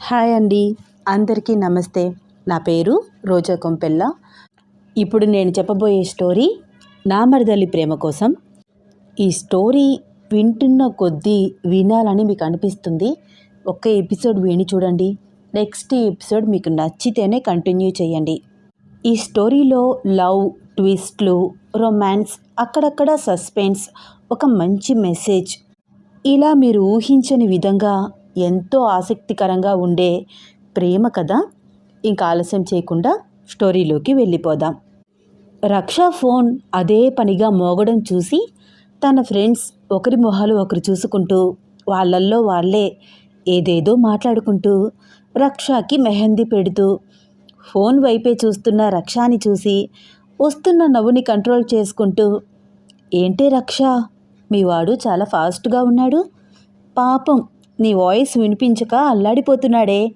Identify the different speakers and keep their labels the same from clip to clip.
Speaker 1: Hi అండి. అందరికీ నమస్తే. నా పేరు రోజా కొంపెల్ల. ఇప్పుడు నేను చెప్పబోయే స్టోరీ నా ప్రేమ కోసం. ఈ స్టోరీ వింటున్న కొద్దీ వినాలని మీకు అనిపిస్తుంది. ఒక్క ఎపిసోడ్ విని చూడండి. నెక్స్ట్ ఎపిసోడ్ మీకు నచ్చితేనే కంటిన్యూ చేయండి. ఈ స్టోరీలో లవ్ ట్విస్ట్లు రొమాన్స్ అక్కడక్కడ సస్పెన్స్ ఒక మంచి మెసేజ్. ఇలా మీరు ఊహించని విధంగా ఎంతో ఆసక్తికరంగా ఉండే ప్రేమ కథ ఇంకా ఆలస్యం చేయకుండా స్టోరీలోకి వెళ్ళిపోదాం. రక్ష ఫోన్ అదే పనిగా మోగడం చూసి తన ఫ్రెండ్స్ ఒకరి మొహాలు ఒకరు చూసుకుంటూ వాళ్ళల్లో వాళ్ళే ఏదేదో మాట్లాడుకుంటూ రక్షకి మెహందీ పెడుతూ ఫోన్ వైపే చూస్తున్న రక్షాని చూసి వస్తున్న నవ్వుని కంట్రోల్ చేసుకుంటూ ఏంటే రక్ష? మీ వాడు చాలా ఫాస్ట్గా ఉన్నాడు. పాపం నీ వాయిస్ వినిపించక అల్లాడిపోతున్నాడే.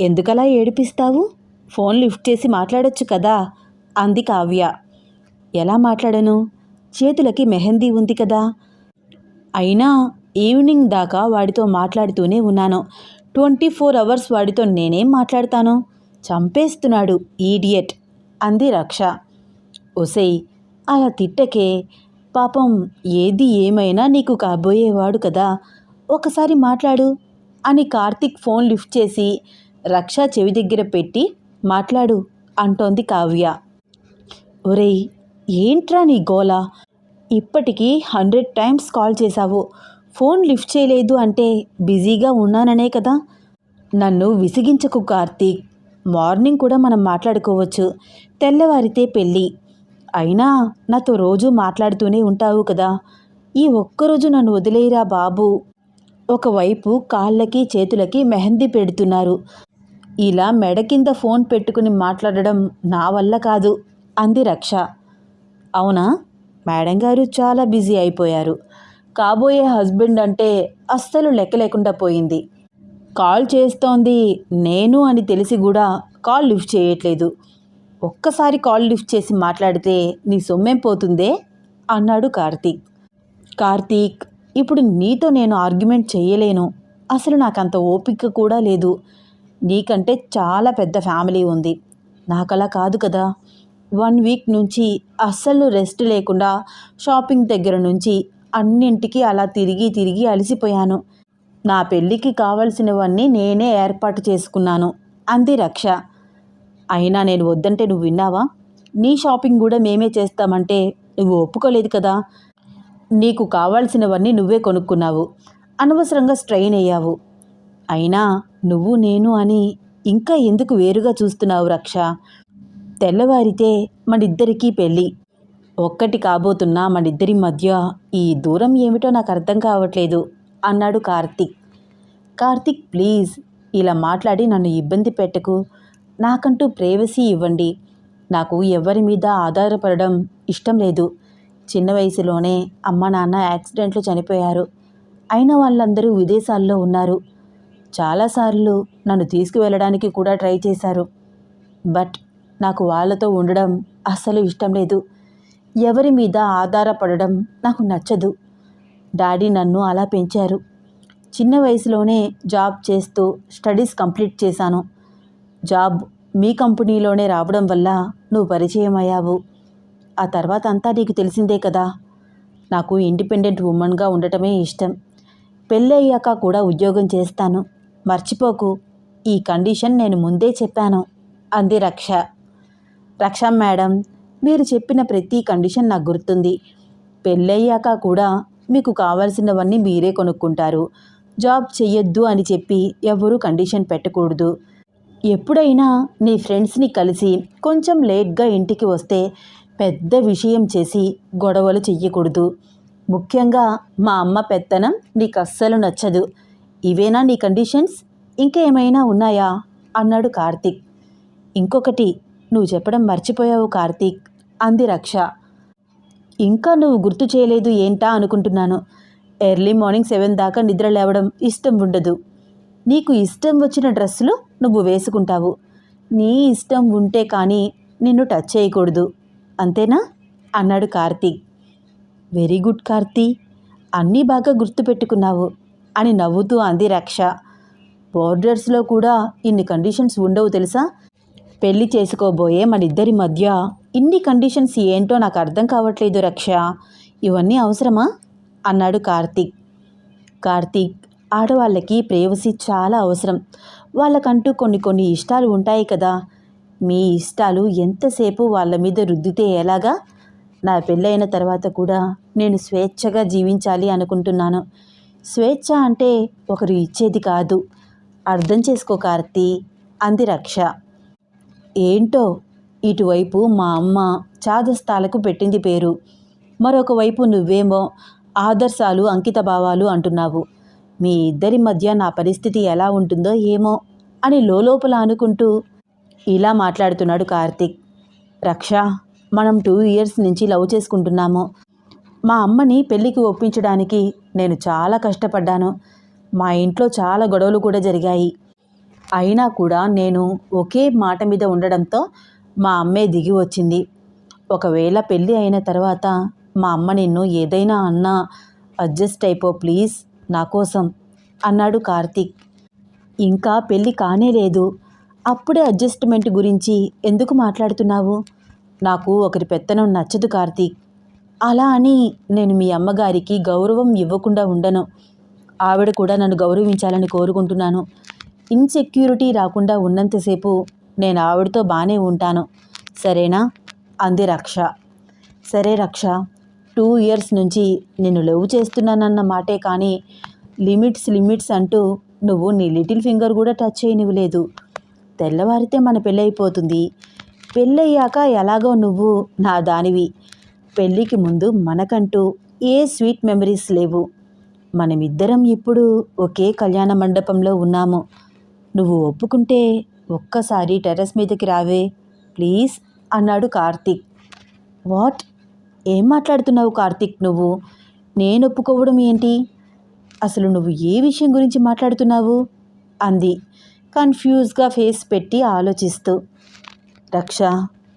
Speaker 1: ఎందుకలా ఏడిపిస్తావు? ఫోన్ లిఫ్ట్ చేసి మాట్లాడొచ్చు కదా? అంది కావ్య. ఎలా మాట్లాడను? చేతులకి మెహందీ ఉంది కదా? అయినా ఈవినింగ్ దాకా వాడితో మాట్లాడుతూనే ఉన్నాను. ట్వంటీ ఫోర్ అవర్స్ వాడితో నేనేం మాట్లాడతాను? చంపేస్తున్నాడు ఈడియట్ అంది రక్ష. ఒసేయ్ అలా తిట్టకే. పాపం ఏది ఏమైనా నీకు కాబోయేవాడు కదా. ఒకసారి మాట్లాడు అని కార్తిక్ ఫోన్ లిఫ్ట్ చేసి రక్ష చెవి దగ్గర పెట్టి మాట్లాడు అంటోంది కావ్య. ఒరేయ్ ఏంట్రా నీ గోల? ఇప్పటికీ హండ్రెడ్ టైమ్స్ కాల్ చేశావు. ఫోన్ లిఫ్ట్ చేయలేదు అంటే బిజీగా ఉన్నాననే కదా? నన్ను విసిగించకు కార్తీక్. మార్నింగ్ కూడా మనం మాట్లాడుకోవచ్చు. తెల్లవారితే పెళ్ళి. అయినా నాతో రోజు మాట్లాడుతూనే ఉంటావు కదా. ఈ ఒక్కరోజు నన్ను వదిలేయరా బాబు ఒకవైపు కాళ్ళకి చేతులకి మెహందీ పెడుతున్నారు. ఇలా మెడ కింద ఫోన్ పెట్టుకుని మాట్లాడడం నా వల్ల కాదు అంది రక్ష. అవునా? మేడం గారు చాలా బిజీ అయిపోయారు. కాబోయే హస్బెండ్ అంటే అస్సలు లెక్క లేకుండా పోయింది. కాల్ చేస్తోంది నేను అని తెలిసి కూడా కాల్ లిఫ్ట్ చేయట్లేదు. ఒక్కసారి కాల్ లిఫ్ట్ చేసి మాట్లాడితే నీ సొమ్మేం పోతుందే? అన్నాడు కార్తీక్. కార్తీక్ ఇప్పుడు నీతో నేను ఆర్గ్యుమెంట్ చేయలేను. అసలు నాకంత ఓపిక కూడా లేదు. నీకంటే చాలా పెద్ద ఫ్యామిలీ ఉంది. నాకలా కాదు కదా. వన్ వీక్ నుంచి అస్సలు రెస్ట్ లేకుండా షాపింగ్ దగ్గర నుంచి అన్నింటికి అలా తిరిగి తిరిగి అలసిపోయాను. నా పెళ్ళికి కావలసినవన్నీ నేనే ఏర్పాటు చేసుకున్నాను. అంది రక్ష. అయినా నేను వద్దంటే నువ్వు విన్నావా? నీ షాపింగ్ కూడా మేమే చేస్తామంటే నువ్వు ఒప్పుకోలేదు కదా. నీకు కావాల్సినవన్నీ నువ్వే కొనుక్కున్నావు. అనవసరంగా స్ట్రెయిన్ అయ్యావు. అయినా నువ్వు నేను అని ఇంకా ఎందుకు వేరుగా చూస్తున్నావు రక్ష? తెల్లవారితే మనిద్దరికీ పెళ్ళి. ఒక్కటి కాబోతున్న మనిద్దరి మధ్య ఈ దూరం ఏమిటో నాకు అర్థం కావట్లేదు అన్నాడు కార్తీక్. కార్తీక్ ప్లీజ్ ఇలా మాట్లాడి నన్ను ఇబ్బంది పెట్టకు. నాకంటూ ప్రైవసీ ఇవ్వండి. నాకు ఎవరి మీద ఆధారపడడం ఇష్టం లేదు. చిన్న వయసులోనే అమ్మ నాన్న యాక్సిడెంట్లో చనిపోయారు. అయిన వాళ్ళందరూ విదేశాల్లో ఉన్నారు. చాలాసార్లు నన్ను తీసుకువెళ్ళడానికి కూడా ట్రై చేశారు. బట్ నాకు వాళ్ళతో ఉండడం అస్సలు ఇష్టం లేదు. ఎవరి మీద ఆధారపడడం నాకు నచ్చదు. డాడీ నన్ను అలా పెంచారు. చిన్న వయసులోనే జాబ్ చేస్తూ స్టడీస్ కంప్లీట్ చేశాను. జాబ్ మీ కంపెనీలోనే రావడం వల్ల నువ్వు పరిచయం అయ్యావు ఆ తర్వాత అంతా నీకు తెలిసిందే కదా. నాకు ఇండిపెండెంట్ ఉమెన్గా ఉండటమే ఇష్టం. పెళ్ళయ్యాక కూడా ఉద్యోగం చేస్తాను. మర్చిపోకు. ఈ కండిషన్ నేను ముందే చెప్పాను అంది రక్ష. రక్ష మేడం మీరు చెప్పిన ప్రతి కండిషన్ నాకు గుర్తుంది. పెళ్ళయ్యాక కూడా మీకు కావాల్సినవన్నీ మీరే కొనుక్కుంటారు. జాబ్ చెయ్యొద్దు అని చెప్పి ఎవరూ కండిషన్ పెట్టకూడదు. ఎప్పుడైనా నీ ఫ్రెండ్స్ని కలిసి కొంచెం లేట్గా ఇంటికి వస్తే పెద్ద విషయం చేసి గొడవలు చెయ్యకూడదు. ముఖ్యంగా మా అమ్మ పెత్తనం నీకు అస్సలు నచ్చదు. ఇవేనా నీ కండిషన్స్? ఇంకా ఏమైనా ఉన్నాయా? అన్నాడు కార్తీక్. ఇంకొకటి నువ్వు చెప్పడం మర్చిపోయావు కార్తీక్. అంది రక్ష. ఇంకా నువ్వు గుర్తు చేయలేదు ఏంటా అనుకుంటున్నాను. ఎర్లీ మార్నింగ్ సెవెన్ దాకా నిద్ర లేవడం ఇష్టం ఉండదు. నీకు ఇష్టం వచ్చిన డ్రెస్సులు నువ్వు వేసుకుంటావు. నీ ఇష్టం ఉంటే కానీ నిన్ను టచ్ చేయకూడదు. అంతేనా? అన్నాడు కార్తీక్ వెరీ గుడ్ కార్తీ అన్నీ బాగా గుర్తుపెట్టుకున్నావు అని నవ్వుతూ అంది రక్ష. బోర్డర్స్లో కూడా ఇన్ని కండిషన్స్ ఉండవు తెలుసా? పెళ్ళి చేసుకోబోయే మన ఇద్దరి మధ్య ఇన్ని కండిషన్స్ ఏంటో నాకు అర్థం కావట్లేదు రక్ష. ఇవన్నీ అవసరమా? అన్నాడు కార్తీక్ కార్తీక్ ఆడవాళ్ళకి ప్రేవసీ చాలా అవసరం. వాళ్ళకంటూ కొన్ని కొన్ని ఇష్టాలు ఉంటాయి కదా. మీ ఇష్టాలు ఎంతసేపు వాళ్ళ మీద రుద్దితే ఎలాగా? నా పెళ్ళైన తర్వాత కూడా నేను స్వేచ్ఛగా జీవించాలి అనుకుంటున్నాను. స్వేచ్ఛ అంటే ఒకరు ఇచ్చేది కాదు. అర్థం చేసుకో కార్తీ. అంది రక్ష. ఏంటో? ఇటువైపు మా అమ్మ చాదస్తాలకు పెట్టింది పేరు. మరొక వైపు నువ్వేమో ఆదర్శాలు అంకిత భావాలు అంటున్నావు. మీ ఇద్దరి మధ్య నా పరిస్థితి ఎలా ఉంటుందో ఏమో అని లోపల అనుకుంటూ ఇలా మాట్లాడుతున్నాడు కార్తీక్. రక్ష మనం టూ ఇయర్స్ నుంచి లవ్ చేసుకుంటున్నాము. మా అమ్మని పెళ్ళికి ఒప్పించడానికి నేను చాలా కష్టపడ్డాను. మా ఇంట్లో చాలా గొడవలు కూడా జరిగాయి. అయినా కూడా నేను ఒకే మాట మీద ఉండడంతో మా అమ్మే దిగి వచ్చింది. ఒకవేళ పెళ్ళి అయిన తర్వాత మా అమ్మ నిన్ను ఏదైనా అన్నా అడ్జస్ట్ అయిపో ప్లీజ్ నా కోసం అన్నాడు కార్తీక్. ఇంకా పెళ్ళి కానే లేదు. అప్పుడే అడ్జస్ట్మెంట్ గురించి ఎందుకు మాట్లాడుతున్నావు? నాకు ఒకరి పెత్తనం నచ్చదు కార్తీక్. అలా అని నేను మీ అమ్మగారికి గౌరవం ఇవ్వకుండా ఉండను. ఆవిడ కూడా నన్ను గౌరవించాలని కోరుకుంటున్నాను. ఇన్సెక్యూరిటీ రాకుండా ఉన్నంతసేపు నేను ఆవిడతో బాగానే ఉంటాను. సరేనా? అంది రక్ష. సరే రక్ష. టూ ఇయర్స్ నుంచి నేను లవ్ చేస్తున్నానన్న మాటే కానీ లిమిట్స్ లిమిట్స్ అంటూ నువ్వు నీ లిటిల్ ఫింగర్ కూడా టచ్ చేయనివ్వలేదు. తెల్లవారితే మన పెళ్ళైపోతుంది పెళ్ళయ్యాక ఎలాగో నువ్వు నా దానివి. పెళ్ళికి ముందు మనకంటూ ఏ స్వీట్ మెమరీస్ లేవు. మనమిద్దరం ఇప్పుడు ఒకే కళ్యాణ మండపంలో ఉన్నాము. నువ్వు ఒప్పుకుంటే ఒక్కసారి టెర్రస్ మీదకి రావే. ప్లీజ్ అన్నాడు కార్తీక్. వాట్? ఏం మాట్లాడుతున్నావు కార్తీక్ నువ్వు? నేను ఒప్పుకోవడం ఏంటి? అసలు నువ్వు ఏ విషయం గురించి మాట్లాడుతున్నావు? అంది. కన్ఫ్యూజ్గా ఫేస్ పెట్టి ఆలోచిస్తూ రక్ష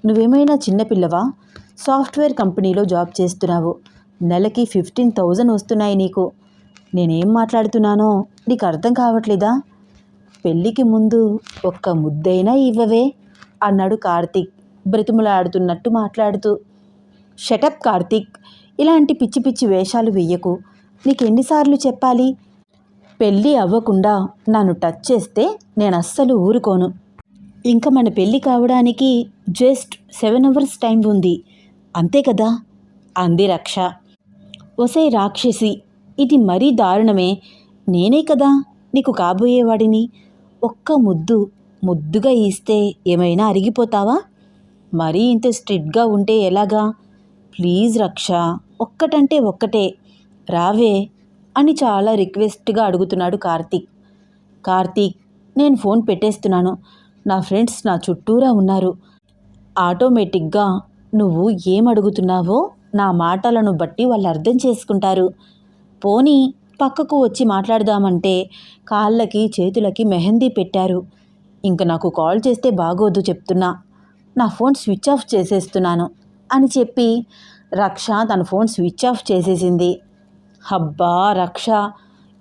Speaker 1: నువ్వేమైనా చిన్నపిల్లవా సాఫ్ట్వేర్ కంపెనీలో జాబ్ చేస్తున్నావు. నెలకి ఫిఫ్టీన్ థౌజండ్ వస్తున్నాయి నీకు. నేనేం మాట్లాడుతున్నానో నీకు అర్థం కావట్లేదా? పెళ్ళికి ముందు ఒక్క ముద్దైనా ఇవ్వవే అన్నాడు కార్తీక్ బ్రతిమలాడుతున్నట్టు మాట్లాడుతూ. షటప్ కార్తీక్ ఇలాంటి పిచ్చి పిచ్చి వేషాలు వెయ్యకు. నీకు ఎన్నిసార్లు చెప్పాలి? పెళ్ళి అవ్వకుండా నన్ను టచ్ చేస్తే నేను అస్సలు ఊరుకోను. ఇంకా మన పెళ్ళి కావడానికి జస్ట్ సెవెన్ అవర్స్ టైం ఉంది. అంతే కదా? అంది రక్ష. ఒసే రాక్షసి ఇది మరీ దారుణమే. నేనే కదా నీకు కాబోయేవాడిని ఒక్క ముద్దు ముద్దుగా ఇస్తే ఏమైనా అరిగిపోతావా? మరీ ఇంత స్ట్రిక్ట్గా ఉంటే ఎలాగా? ప్లీజ్ రక్ష ఒక్కటంటే ఒక్కటే. రావే అని చాలా రిక్వెస్ట్గా అడుగుతున్నాడు కార్తీక్. కార్తీక్ నేను ఫోన్ పెట్టేస్తున్నాను. నా ఫ్రెండ్స్ నా చుట్టూరా ఉన్నారు. ఆటోమేటిక్గా నువ్వు ఏం అడుగుతున్నావో నా మాటలను బట్టి వాళ్ళు అర్థం చేసుకుంటారు. పోనీ పక్కకు వచ్చి మాట్లాడదామంటే కాళ్ళకి చేతులకి మెహందీ పెట్టారు. ఇంక నాకు కాల్ చేస్తే బాగోదు చెప్తున్నా. నా ఫోన్ స్విచ్ ఆఫ్ చేసేస్తున్నాను అని చెప్పి రక్ష తన ఫోన్ స్విచ్ ఆఫ్ చేసేసింది. హబ్బా రక్ష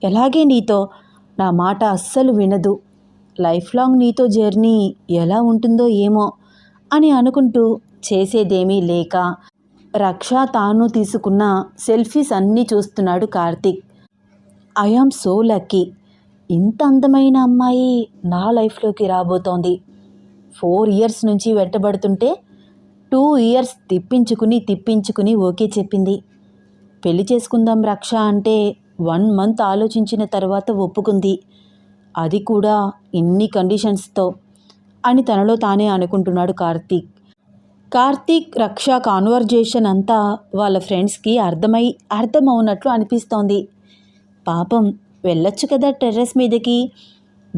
Speaker 1: ఎలాగే నీతో? నా మాట అస్సలు వినదు. లైఫ్ లాంగ్ నీతో జర్నీ ఎలా ఉంటుందో ఏమో అని అనుకుంటూ చేసేదేమీ లేక రక్ష తాను తీసుకున్న సెల్ఫీస్ అన్నీ చూస్తున్నాడు Karthik. I am so lucky. ఇంత అందమైన అమ్మాయి నా లైఫ్లోకి రాబోతోంది. ఫోర్ ఇయర్స్ నుంచి వెంటబడుతుంటే టూ ఇయర్స్ తిప్పించుకుని తిప్పించుకుని ఓకే చెప్పింది. పెళ్ళి చేసుకుందాం రక్ష అంటే వన్ మంత్ ఆలోచించిన తర్వాత ఒప్పుకుంది. అది కూడా ఇన్ని కండిషన్స్తో అని తనలో తానే అనుకుంటున్నాడు కార్తీక్. కార్తీక్ రక్ష కాన్వర్జేషన్ అంతా వాళ్ళ ఫ్రెండ్స్కి అర్థమై అర్థమవునట్లు అనిపిస్తోంది. పాపం వెళ్ళొచ్చు కదా టెర్రస్ మీదకి?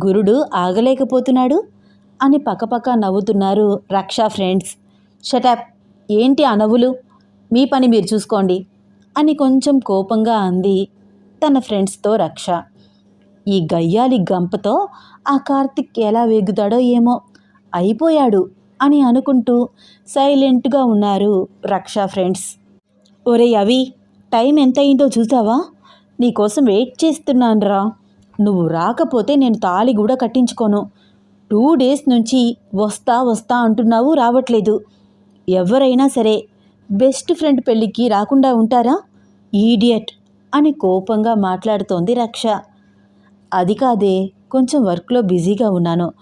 Speaker 1: గురుడు ఆగలేకపోతున్నాడు? అని పక్కపక్క నవ్వుతున్నారు రక్ష ఫ్రెండ్స్. షటాప్ ఏంటి అనవులు మీ పని మీరు చూసుకోండి. అని కొంచెం కోపంగా అంది తన ఫ్రెండ్స్తో రక్ష. ఈ గయ్యాలి గంపతో ఆ కార్తిక్ ఎలా వేగుతాడో ఏమో. అయిపోయాడు అని అనుకుంటూ సైలెంట్గా ఉన్నారు రక్ష ఫ్రెండ్స్. ఒరే అవి టైం ఎంత అయిందో చూసావా నీకోసం వెయిట్ చేస్తున్నానురా. నువ్వు రాకపోతే నేను తాళి కూడా కట్టించుకోను. టూ డేస్ నుంచి వస్తా వస్తా అంటున్నావు రావట్లేదు. ఎవరైనా సరే బెస్ట్ ఫ్రెండ్ పెళ్ళికి రాకుండా ఉంటారా? ఈడియట్ అని కోపంగా మాట్లాడుతోంది రక్ష. అది కాదే కొంచెం వర్క్లో బిజీగా ఉన్నాను.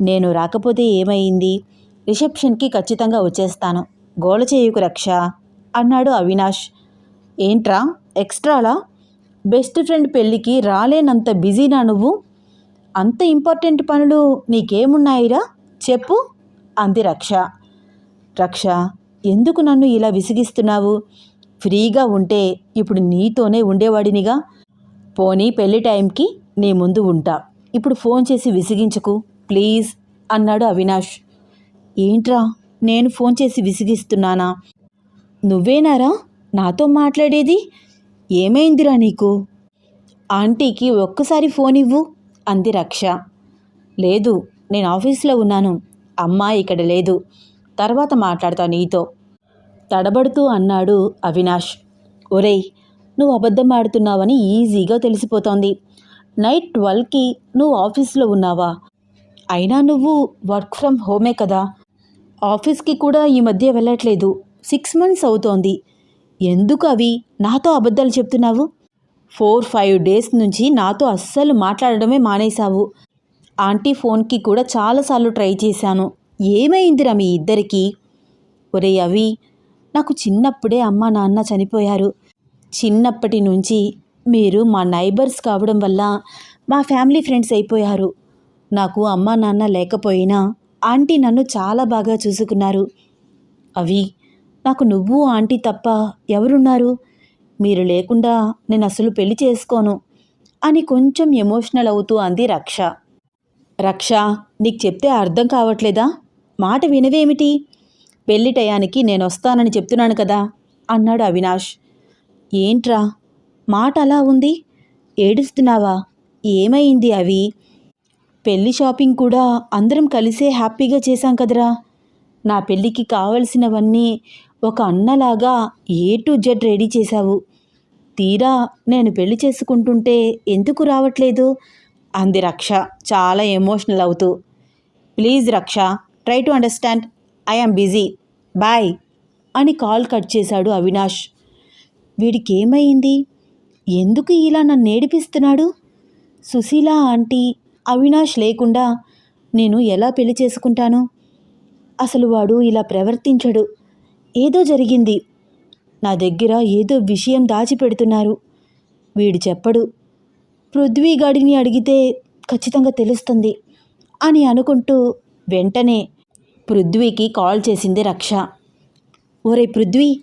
Speaker 1: నేను రాకపోతే ఏమైంది? రిసెప్షన్కి ఖచ్చితంగా వచ్చేస్తాను. గోల చేయకు రక్ష అన్నాడు అవినాష్. ఏంట్రా ఎక్స్ట్రాలా? బెస్ట్ ఫ్రెండ్ పెళ్ళికి రాలేనంత బిజీనా నువ్వు? అంత ఇంపార్టెంట్ పనులు నీకేమున్నాయిరా? చెప్పు అంది రక్ష. రక్ష ఎందుకు నన్ను ఇలా విసిగిస్తున్నావు? ఫ్రీగా ఉంటే ఇప్పుడు నీతోనే ఉండేవాడినిగా? పోనీ పెళ్ళి టైంకి నీ ముందు ఉంటా. ఇప్పుడు ఫోన్ చేసి విసిగించకు ప్లీజ్ అన్నాడు అవినాష్. ఏంట్రా నేను ఫోన్ చేసి విసిగిస్తున్నానా? నువ్వేనారా నాతో మాట్లాడేది? ఏమైందిరా నీకు? ఆంటీకి ఒక్కసారి ఫోన్ ఇవ్వు అంది రక్ష. లేదు నేను ఆఫీస్లో ఉన్నాను. అమ్మ ఇక్కడ లేదు. తర్వాత మాట్లాడతా నీతో. తడబడుతూ అన్నాడు అవినాష్. ఒరేయ్ నువ్వు అబద్ధం ఆడుతున్నావని ఈజీగా తెలిసిపోతోంది. నైట్ ట్వెల్వ్కి నువ్వు ఆఫీస్లో ఉన్నావా? అయినా నువ్వు వర్క్ ఫ్రమ్ హోమే కదా? ఆఫీస్కి కూడా ఈ మధ్య వెళ్ళట్లేదు. సిక్స్ మంత్స్ అవుతోంది. ఎందుకు అవి? నాతో అబద్ధాలు చెప్తున్నావు? ఫోర్ ఫైవ్ డేస్ నుంచి నాతో అస్సలు మాట్లాడడమే మానేశావు. ఆంటీ ఫోన్కి కూడా చాలాసార్లు ట్రై చేశాను. ఏమైందిరా మీ ఇద్దరికీ? ఒరే అవి నాకు చిన్నప్పుడే అమ్మ నాన్న చనిపోయారు. చిన్నప్పటి నుంచి మీరు మా నైబర్స్ కావడం వల్ల మా ఫ్యామిలీ ఫ్రెండ్స్ అయిపోయారు. నాకు అమ్మ నాన్న లేకపోయినా ఆంటీ నన్ను చాలా బాగా చూసుకున్నారు. అవి నాకు నువ్వు ఆంటీ తప్ప ఎవరున్నారు? మీరు లేకుండా నేను అసలు పెళ్ళి చేసుకోను అని కొంచెం ఎమోషనల్ అవుతూ అంది రక్ష. రక్ష నీకు చెప్తే అర్థం కావట్లేదా? మాట వినవేమిటి? పెళ్ళి టయానికి నేను వస్తానని చెప్తున్నాను కదా అన్నాడు అవినాష్. ఏంట్రా? మాట అలా ఉంది? ఏడుస్తున్నావా? ఏమైంది అవి? పెళ్ళి షాపింగ్ కూడా అందరం కలిసే హ్యాపీగా చేశాం కదరా. నా పెళ్ళికి కావలసినవన్నీ ఒక అన్నలాగా ఏ టు జెడ్ రెడీ చేశావు. తీరా నేను పెళ్ళి చేసుకుంటుంటే ఎందుకు రావట్లేదు? అంది రక్ష చాలా ఎమోషనల్ అవుతూ. Please Raksha try to understand I'm busy bye అని కాల్ కట్ చేశాడు అవినాష్. వీడికి ఏమైంది ఎందుకు ఇలా నన్ను ఏడిపిస్తున్నాడు? సుశీల ఆంటీ అవినాష్ లేకుండా నేను ఎలా పెళ్ళి చేసుకుంటాను? అసలు వాడు ఇలా ప్రవర్తించడు. ఏదో జరిగింది. నా దగ్గర ఏదో విషయం దాచిపెడుతున్నారు. వీడు చెప్పడు. పృథ్వీగాడిని అడిగితే ఖచ్చితంగా తెలుస్తుంది అని అనుకుంటూ వెంటనే పృథ్వీకి కాల్ చేసింది రక్ష. ఒరే పృథ్వీ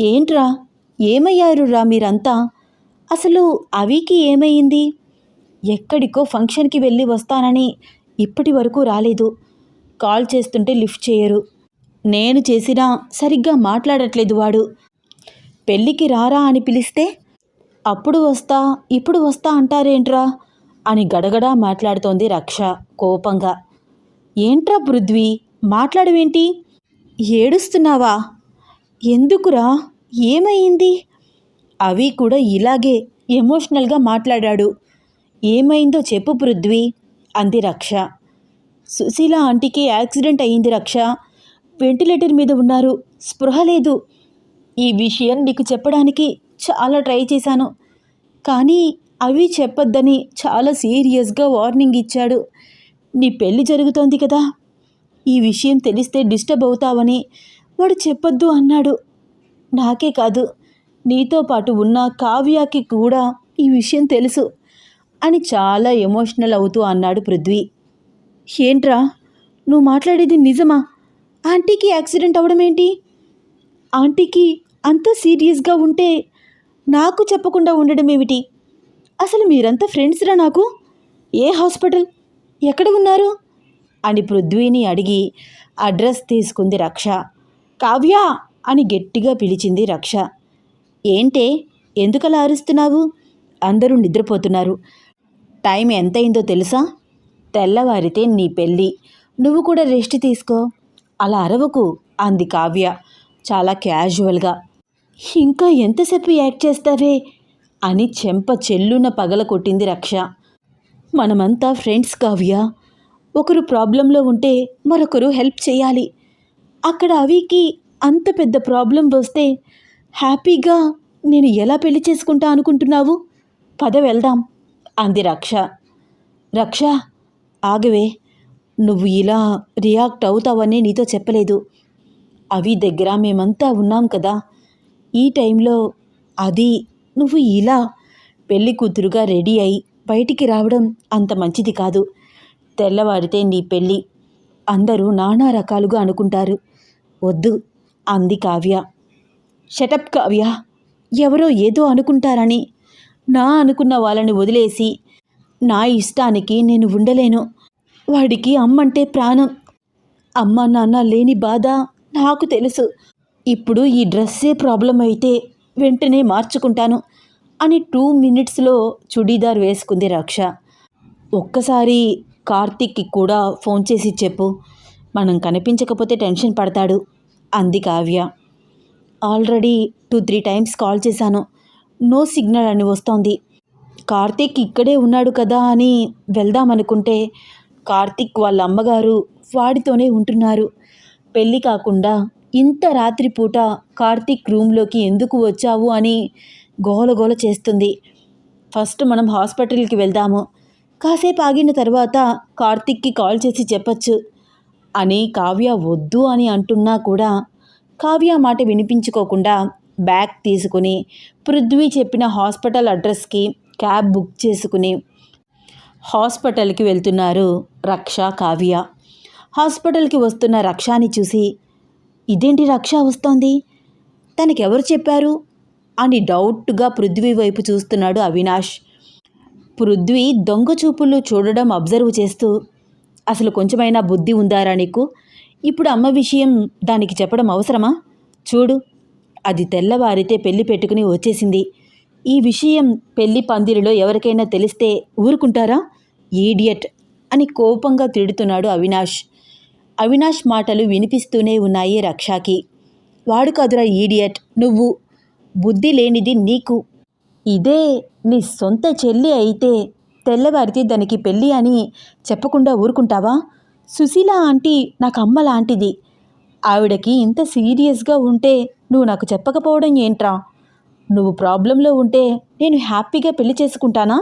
Speaker 1: ఏంట్రా? ఏమయ్యారు రా మీరంతా? అసలు అవికి ఏమైంది? ఎక్కడికో ఫంక్షన్కి వెళ్ళి వస్తానని ఇప్పటి వరకు రాలేదు. కాల్ చేస్తుంటే లిఫ్ట్ చేయరు. నేను చేసినా సరిగ్గా మాట్లాడట్లేదు వాడు. పెళ్ళికి రారా అని పిలిస్తే అప్పుడు వస్తా ఇప్పుడు వస్తా అంటారేంట్రా? అని గడగడా మాట్లాడుతోంది రక్ష కోపంగా. ఏంట్రా పృథ్వీ? మాట్లాడవేంటి? ఏడుస్తున్నావా? ఎందుకురా? ఏమైంది? అవి కూడా ఇలాగే ఎమోషనల్గా మాట్లాడాడు. ఏమైందో చెప్పు పృథ్వీ అంది రక్ష. సుశీల ఆంటీకి యాక్సిడెంట్ అయింది రక్ష. వెంటిలేటర్ మీద ఉన్నారు. స్పృహ లేదు. ఈ విషయం నీకు చెప్పడానికి చాలా ట్రై చేశాను. కానీ అవి చెప్పొద్దని చాలా సీరియస్గా వార్నింగ్ ఇచ్చాడు. నీ పెళ్ళి జరుగుతోంది కదా. ఈ విషయం తెలిస్తే డిస్టర్బ్ అవుతావని వాడు చెప్పొద్దు అన్నాడు. నాకే కాదు నీతో పాటు ఉన్న కావ్యాకి కూడా ఈ విషయం తెలుసు అని చాలా ఎమోషనల్ అవుతూ అన్నాడు పృథ్వీ. ఏంట్రా నువ్వు మాట్లాడేది నిజమా? ఆంటీకి యాక్సిడెంట్ అవ్వడం ఏంటి ఆంటీకి అంత సీరియస్గా ఉంటే నాకు చెప్పకుండా ఉండడం ఏమిటి అసలు మీరంతా ఫ్రెండ్స్రా నాకు? ఏ హాస్పిటల్? ఎక్కడ ఉన్నారు అని పృథ్వీని అడిగి అడ్రస్ తీసుకుంది రక్ష. కావ్య! అని గట్టిగా పిలిచింది రక్ష. ఏంటే? ఎందుకలా అరుస్తున్నావు? అందరూ నిద్రపోతున్నారు. టైం ఎంతైందో తెలుసా? తెల్లవారితే నీ పెళ్ళి. నువ్వు కూడా రెస్ట్ తీసుకో. అలా అరవకు అంది కావ్య చాలా క్యాజువల్గా. ఇంకా ఎంతసేపు యాక్ట్ చేస్తావే? అని చెంప చెల్లున పగల కొట్టింది రక్ష. మనమంతా ఫ్రెండ్స్ కావ్య. ఒకరు ప్రాబ్లంలో ఉంటే మరొకరు హెల్ప్ చేయాలి. అక్కడ అవికి అంత పెద్ద ప్రాబ్లం వస్తే హ్యాపీగా నేను ఎలా పెళ్ళి చేసుకుంటా అనుకుంటున్నావు? పద వెళ్దాం. అంది రక్ష. రక్ష ఆగవే. నువ్వు ఇలా రియాక్ట్ అవుతావని నీతో చెప్పలేదు. అవి దగ్గర మేమంతా ఉన్నాం కదా. ఈ టైంలో అది నువ్వు ఇలా పెళ్ళి కూతురుగా రెడీ అయి బయటికి రావడం అంత మంచిది కాదు. తెల్లవారితే నీ పెళ్ళి. అందరూ నానా రకాలుగా అనుకుంటారు. వద్దు అంది కావ్య. షటప్ కావ్య. ఎవరో ఏదో అనుకుంటారని. నా అనుకున్న వాళ్ళని వదిలేసి నా ఇష్టానికి నేను ఉండలేను. వాడికి అమ్మంటే ప్రాణం. అమ్మ నాన్న లేని బాధ నాకు తెలుసు. ఇప్పుడు ఈ డ్రెస్సే ప్రాబ్లం అయితే వెంటనే మార్చుకుంటాను. అని టూ మినిట్స్లో చుడీదార్ వేసుకుంది రక్ష. ఒక్కసారి కార్తీక్కి కూడా ఫోన్ చేసి చెప్పు. మనం కనిపించకపోతే టెన్షన్ పడతాడు. అంది Kavya. Already two three times call చేశాను. నో సిగ్నల్ అని వస్తోంది. కార్తీక్ ఇక్కడే ఉన్నాడు కదా అని వెళ్దామనుకుంటే కార్తీక్ వాళ్ళ అమ్మగారు వాడితోనే ఉంటున్నారు. పెళ్ళి కాకుండా ఇంత రాత్రిపూట కార్తీక్ రూమ్లోకి ఎందుకు వచ్చావు అని గోలగోల చేస్తుంది. ఫస్ట్ మనం హాస్పిటల్కి వెళ్దాము. కాసేపు ఆగిన తర్వాత కార్తీక్కి కాల్ చేసి చెప్పచ్చు. అని కావ్య వద్దు అని అంటున్నా కూడా కావ్య మాట వినిపించుకోకుండా బ్యాగ్ తీసుకుని పృథ్వీ చెప్పిన హాస్పిటల్ అడ్రస్కి క్యాబ్ బుక్ చేసుకుని హాస్పిటల్కి వెళ్తున్నారు రక్ష కావ్య. హాస్పిటల్కి వస్తున్న రక్షాని చూసి ఇదేంటి రక్ష వస్తోంది? తనకెవరు చెప్పారు? అని డౌట్గా పృథ్వీ వైపు చూస్తున్నాడు అవినాష్. పృథ్వీ దొంగ చూపులు చూడడం అబ్జర్వ్ చేస్తూ అసలు కొంచెమైనా బుద్ధి ఉందారా నీకు? ఇప్పుడు అమ్మ విషయం దానికి చెప్పడం అవసరమా? చూడు అది తెల్లవారితే పెళ్ళి పెట్టుకుని వచ్చేసింది. ఈ విషయం పెళ్ళి పందిరిలో ఎవరికైనా తెలిస్తే ఊరుకుంటారా? ఈడియట్ అని కోపంగా తిడుతున్నాడు అవినాష్. అవినాష్ మాటలు వినిపిస్తూనే ఉన్నాయి రక్షాకి. వాడు కాదురా ఈడియట్ నువ్వు బుద్ధి లేనిది నీకు. ఇదే నీ సొంత చెల్లి అయితే తెల్లవారితే దానికి పెళ్ళి అని చెప్పకుండా ఊరుకుంటావా? సుశీల ఆంటీ నాకు అమ్మ లాంటిది. ఆవిడకి ఇంత సీరియస్గా ఉంటే నువ్వు నాకు చెప్పకపోవడం ఏంట్రా? నువ్వు ప్రాబ్లంలో ఉంటే నేను హ్యాపీగా పెళ్ళి చేసుకుంటానా?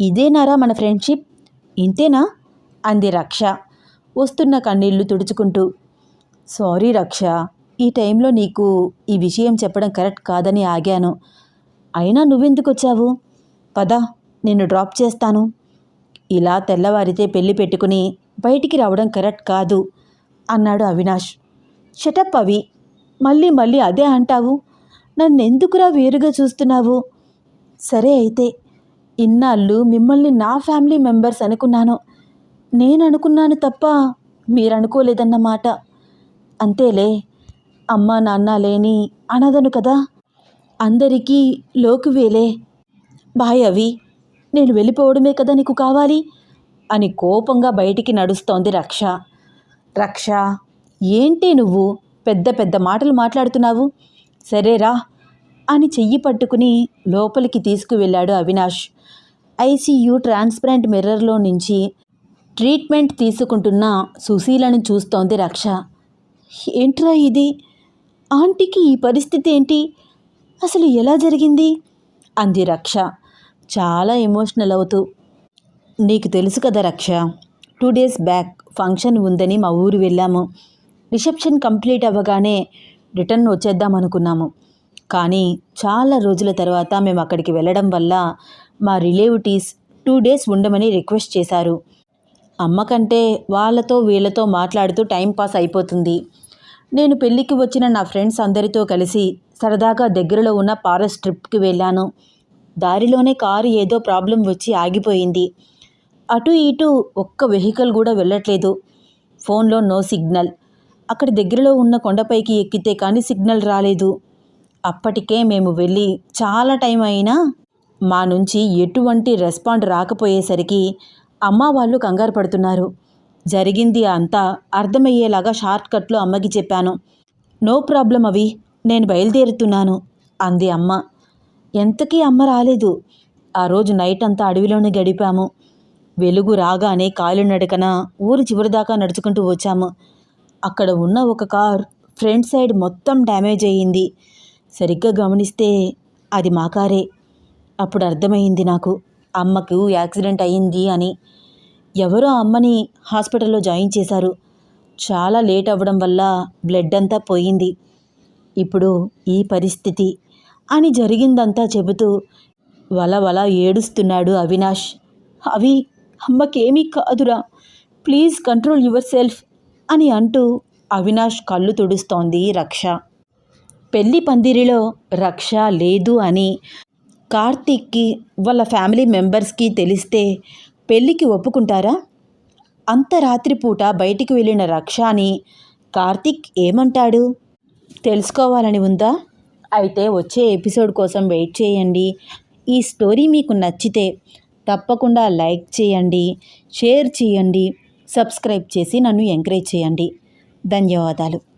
Speaker 1: ఇదేనారా మన ఫ్రెండ్షిప్? ఇంతేనా? అంది రక్ష. వస్తున్న కన్నీళ్ళు తుడుచుకుంటూ. సారీ రక్ష ఈ టైంలో నీకు ఈ విషయం చెప్పడం కరెక్ట్ కాదని ఆగాను. అయినా నువ్వెందుకు వచ్చావు? పద నిన్ను డ్రాప్ చేస్తాను. ఇలా తెల్లవారితే పెళ్ళి పెట్టుకుని బయటికి రావడం కరెక్ట్ కాదు అన్నాడు అవినాష్. షటప్ అవి మళ్ళీ మళ్ళీ అదే అంటావు? నన్నెందుకురా వేరుగా చూస్తున్నావు? సరే అయితే ఇన్నాళ్ళు మిమ్మల్ని నా ఫ్యామిలీ మెంబర్స్ అనుకున్నాను. నేను అనుకున్నాను తప్ప మీరు అనుకోలేదన్నమాట అంతేలే అమ్మా నాన్న లేని అనదను కదా? అందరికీ లోకువేలే బాయ్ అవి నేను వెళ్ళిపోవడమే కదా నీకు కావాలి? అని కోపంగా బయటికి నడుస్తోంది రక్ష. రక్ష ఏంటి నువ్వు? పెద్ద పెద్ద మాటలు మాట్లాడుతున్నావు? సరేరా అని చెయ్యి పట్టుకుని లోపలికి తీసుకువెళ్ళాడు అవినాష్. ఐసీయూ ట్రాన్స్పరెంట్ మిర్రర్లో నుంచి ట్రీట్మెంట్ తీసుకుంటున్న సుశీలను చూస్తోంది రక్ష. ఏంట్రా ఇది? ఆంటీకి ఈ పరిస్థితి ఏంటి? అసలు ఎలా జరిగింది? అంది రక్ష. చాలా ఎమోషనల్ అవుతూ. నీకు తెలుసు కదా రక్ష టూ డేస్ బ్యాక్ ఫంక్షన్ ఉందని మా ఊరు వెళ్ళాము. రిసెప్షన్ కంప్లీట్ అవ్వగానే రిటర్న్ వచ్చేద్దాం అనుకున్నాము. కానీ చాలా రోజుల తర్వాత మేము అక్కడికి వెళ్ళడం వల్ల మా రిలేటివ్స్ టూ డేస్ ఉండమని రిక్వెస్ట్ చేశారు. అమ్మకంటే వాళ్ళతో వీళ్ళతో మాట్లాడుతూ టైం పాస్ అయిపోతుంది. నేను పెళ్ళికి వచ్చిన నా ఫ్రెండ్స్ అందరితో కలిసి సరదాగా దగ్గరలో ఉన్న పారస్ ట్రిప్కి వెళ్ళాను. దారిలోనే కారు ఏదో ప్రాబ్లం వచ్చి ఆగిపోయింది. అటు ఇటు ఒక్క వెహికల్ కూడా వెళ్ళట్లేదు. ఫోన్లో నో సిగ్నల్. అక్కడ దగ్గరలో ఉన్న కొండపైకి ఎక్కితే కానీ సిగ్నల్ రాలేదు. అప్పటికే మేము వెళ్ళి చాలా టైం అయినా మా నుంచి ఎటువంటి రెస్పాండ్ రాకపోయేసరికి అమ్మ వాళ్ళు కంగారు పడుతున్నారు. జరిగింది అంతా అర్థమయ్యేలాగా షార్ట్కట్లో అమ్మకి చెప్పాను. నో ప్రాబ్లం అవి నేను బయలుదేరుతున్నాను అంది అమ్మ. ఎంతకీ అమ్మ రాలేదు. ఆ రోజు నైట్ అంతా అడవిలోనే గడిపాము. వెలుగు రాగానే కాలు నడకన ఊరు చివరి దాకా నడుచుకుంటూ వచ్చాము. అక్కడ ఉన్న ఒక కార్ ఫ్రంట్ సైడ్ మొత్తం డ్యామేజ్ అయ్యింది. సరిగ్గా గమనిస్తే అది మా కారే. అప్పుడు అర్థమైంది నాకు. అమ్మకు యాక్సిడెంట్ అయ్యింది అని ఎవరో అమ్మని హాస్పిటల్లో జాయిన్ చేశారు. చాలా లేట్ అవ్వడం వల్ల బ్లడ్ అంతా పోయింది. ఇప్పుడు ఈ పరిస్థితి అని జరిగిందంతా చెబుతూ వల వల ఏడుస్తున్నాడు అవినాష్. అవి అమ్మకేమీ కాదురా. ప్లీజ్ కంట్రోల్ యువర్ సెల్ఫ్ అని అంటూ అవినాష్ కళ్ళు తుడుస్తోంది రక్ష. పెళ్ళి పందిరిలో రక్ష లేదు అని కార్తీక్కి వాళ్ళ ఫ్యామిలీ మెంబర్స్కి తెలిస్తే పెళ్ళికి ఒప్పుకుంటారా? అంత రాత్రిపూట బయటికి వెళ్ళిన రక్షాని కార్తీక్ ఏమంటాడు? తెలుసుకోవాలని ఉందా? అయితే వచ్చే ఎపిసోడ్ కోసం వెయిట్ చేయండి. ఈ స్టోరీ మీకు నచ్చితే తప్పకుండా లైక్ చేయండి షేర్ చేయండి సబ్స్క్రైబ్ చేసి నన్ను ఎంకరేజ్ చేయండి. ధన్యవాదాలు.